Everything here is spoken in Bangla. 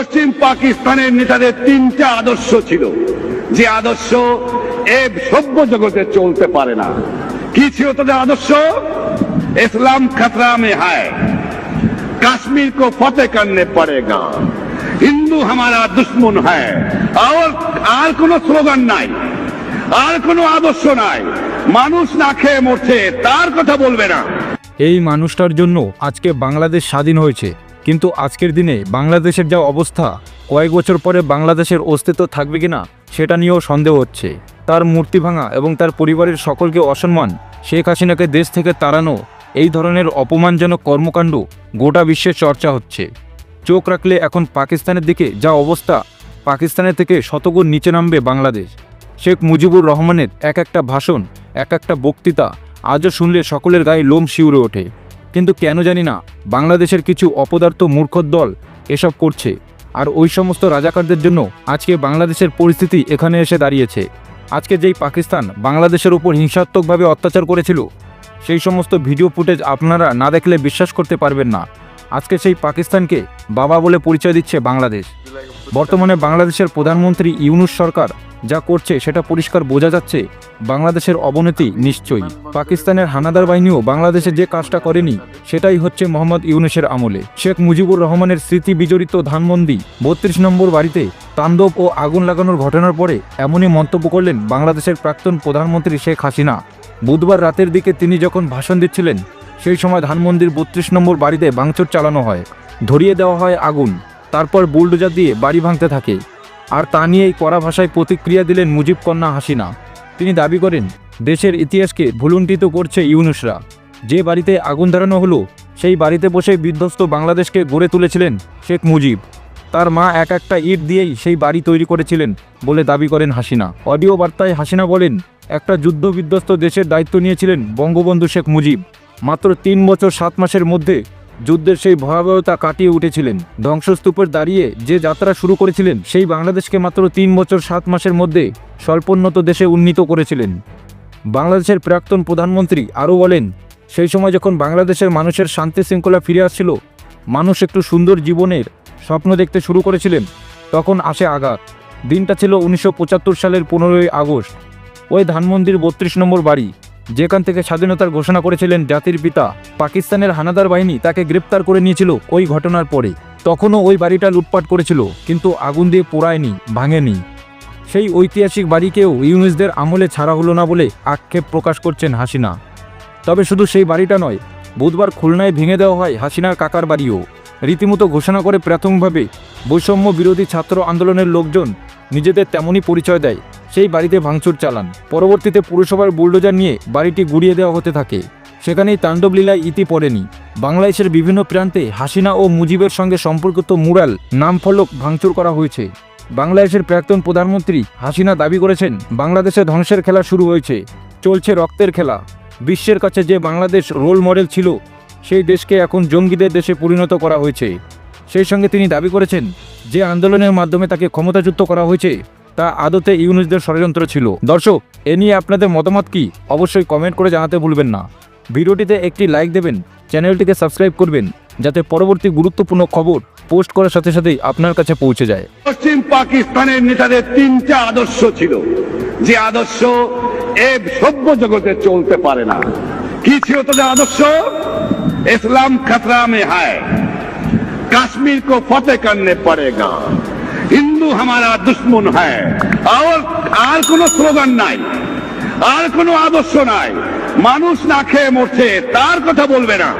পশ্চিম পাকিস্তানের নেতাদের তিনটা আদর্শ ছিল। যে আদর্শ এ সভ্য জগতে চলতে পারে না। কি ছিল তাদের আদর্শ? ইসলাম খাতরামে হায়। কাশ্মীর কো ফতে কান্নে পড়ে গা। হিন্দু হামারা দুশ্মন হ্যায় আর আর স্লোগান নাই। আর কোনো আদর্শ নাই। মানুষ না খেয়ে মরছে, তার কথা বলবে না। এই মানুষটার জন্য আজকে বাংলাদেশ স্বাধীন হয়েছে। কিন্তু আজকের দিনে বাংলাদেশের যা অবস্থা, কয়েক বছর পরে বাংলাদেশের অস্তিত্ব থাকবে কিনা, সেটা নিয়েও সন্দেহ হচ্ছে। তার মূর্তি ভাঙা এবং তার পরিবারের সকলকে অসম্মান শেখ হাসিনাকে দেশ থেকে তাড়ানো, এই ধরনের অপমানজনক কর্মকাণ্ড গোটা বিশ্বে চর্চা হচ্ছে। চোখ রাখলে এখন পাকিস্তানের দিকে যা অবস্থা, পাকিস্তানের থেকে শতগুণ নিচে নামবে বাংলাদেশ। শেখ মুজিবুর রহমানের এক একটা ভাষণ, এক একটা বক্তৃতা, আজও শুনলে সকলের গায়ে লোম শিউরে ওঠে। কিন্তু কেন জানি না, বাংলাদেশের কিছু অপদার্থ মূর্খর দল এসব করছে। আর ওই সমস্ত রাজাকারদের জন্য আজকে বাংলাদেশের পরিস্থিতি এখানে এসে দাঁড়িয়েছে। আজকে যেই পাকিস্তান বাংলাদেশের উপর হিংসাত্মকভাবে অত্যাচার করেছিল, সেই সমস্ত ভিডিও ফুটেজ আপনারা না দেখলে বিশ্বাস করতে পারবেন না। আজকে সেই পাকিস্তানকে বাবা বলে পরিচয় দিচ্ছে বাংলাদেশ। বর্তমানে বাংলাদেশের প্রধানমন্ত্রী ইউনুস সরকার যা করছে সেটা পরিষ্কার বোঝা যাচ্ছে, বাংলাদেশের অবনতি নিশ্চয়ই। পাকিস্তানের হানাদার বাহিনীও বাংলাদেশে যে কাজটা করেনি, সেটাই হচ্ছে মোহাম্মদ ইউনুসের আমলে। শেখ মুজিবুর রহমানের স্মৃতি বিজড়িত ধানমন্দি বত্রিশ নম্বর বাড়িতে তাণ্ডব ও আগুন লাগানোর ঘটনার পরে এমনই মন্তব্য করলেন বাংলাদেশের প্রাক্তন প্রধানমন্ত্রী শেখ হাসিনা। বুধবার রাতের দিকে তিনি যখন ভাষণ দিচ্ছিলেন, সেই সময় ধানমন্দির বত্রিশ নম্বর বাড়িতে ভাঙচুর চালানো হয়, ধরিয়ে দেওয়া হয় আগুন, তারপর বুলডোজার দিয়ে বাড়ি ভাঙতে থাকে। আর তা নিয়েই কড়া ভাষায় প্রতিক্রিয়া দিলেন মুজিব কন্যা হাসিনা। তিনি দাবি করেন, দেশের ইতিহাসকে ভুলুণ্ঠিত করছে ইউনুসরা। যে বাড়িতে আগুন ধরানো হলো, সেই বাড়িতে বসে বিধ্বস্ত বাংলাদেশকে গড়ে তুলেছিলেন শেখ মুজিব। তার মা এক একটা ইট দিয়েই সেই বাড়ি তৈরি করেছিলেন বলে দাবি করেন হাসিনা। অডিও বার্তায় হাসিনা বলেন, একটা যুদ্ধ বিধ্বস্ত দেশের দায়িত্ব নিয়েছিলেন বঙ্গবন্ধু শেখ মুজিব। মাত্র তিন বছর সাত মাসের মধ্যে যুদ্ধের সেই ভয়াবহতা কাটিয়ে উঠেছিলেন। ধ্বংসস্তূপের দাঁড়িয়ে যে যাত্রা শুরু করেছিলেন, সেই বাংলাদেশকে মাত্র তিন বছর সাত মাসের মধ্যে স্বল্পোন্নত দেশে উন্নীত করেছিলেন। বাংলাদেশের প্রাক্তন প্রধানমন্ত্রী আরও বলেন, সেই সময় যখন বাংলাদেশের মানুষের শান্তি শৃঙ্খলা ফিরে আসছিল, মানুষ একটু সুন্দর জীবনের স্বপ্ন দেখতে শুরু করেছিলেন, তখন আসে আঘাত। দিনটা ছিল উনিশশো পঁচাত্তর সালের পনেরোই আগস্ট। ওই ধানমন্দির বত্রিশ নম্বর বাড়ি। যেখান থেকে স্বাধীনতার ঘোষণা করেছিলেন জাতির পিতা, পাকিস্তানের হানাদার বাহিনী তাকে গ্রেপ্তার করে নিয়েছিল ওই ঘটনার পরে। তখনও ওই বাড়িটা লুটপাট করেছিল, কিন্তু আগুন দিয়ে পোড়ায়নি, ভাঙেনি। সেই ঐতিহাসিক বাড়িকেও ইউনিসদের আমলে ছাড়া হলো না বলে আক্ষেপ প্রকাশ করছেন হাসিনা। তবে শুধু সেই বাড়িটা নয়, বুধবার খুলনায় ভেঙে দেওয়া হয় হাসিনার কাকার বাড়িও। রীতিমতো ঘোষণা করে প্রাথমিকভাবে বৈষম্য বিরোধী ছাত্র আন্দোলনের লোকজন নিজেদের তেমনই পরিচয় দেয়। সেই বাড়িতে ভাঙচুর চালান। পরবর্তীতে পুরসভার বুলডোজার নিয়ে বাড়িটি গুড়িয়ে দেওয়া হতে থাকে। সেখানেই তাণ্ডবলীলায় ইতি পড়েনি। বাংলাদেশের বিভিন্ন প্রান্তে হাসিনা ও মুজিবের সঙ্গে সম্পর্কিত মুরাল, নামফলক ভাঙচুর করা হয়েছে। বাংলাদেশের প্রাক্তন প্রধানমন্ত্রী হাসিনা দাবি করেছেন, বাংলাদেশে ধ্বংসের খেলা শুরু হয়েছে। চলছে রক্তের খেলা। বিশ্বের কাছে যে বাংলাদেশ রোল মডেল ছিল, সেই দেশকে এখন জঙ্গিদের দেশে পরিণত করা হয়েছে। সেই সঙ্গে তিনি দাবি করেছেন, যে আন্দোলনের মাধ্যমে তাকে ক্ষমতাচ্যুত করা হয়েছে। তা আদতে ইউনুসদের ষড়যন্ত্র ছিল। দর্শক, এ নিয়ে আপনাদের মতামত কি? অবশ্যই কমেন্ট করে জানাতে ভুলবেন না। ভিডিওটিতে একটি লাইক দেবেন, চ্যানেলটিকে সাবস্ক্রাইব করবেন, যাতে পরবর্তী গুরুত্বপূর্ণ খবর পোস্ট করার সাথে সাথেই আপনার কাছে পৌঁছে যায়। পশ্চিম পাকিস্তানের নেতাদের তিনটা আদর্শ ছিল। যে আদর্শ এ সভ্য জগতে চলতে পারে না। কি ছিল তাদের আদর্শ? ইসলাম খতরা মে হায়। কাশ্মীর কো ফতে করনে পড়েগা হিন্দু আমারা দুশ্মন হ্যাঁ। আর আর কোনো স্লোগান নাই। আর কোনো আদর্শ নাই। মানুষ না খেয়ে মরছে, তার কথা বলবে না।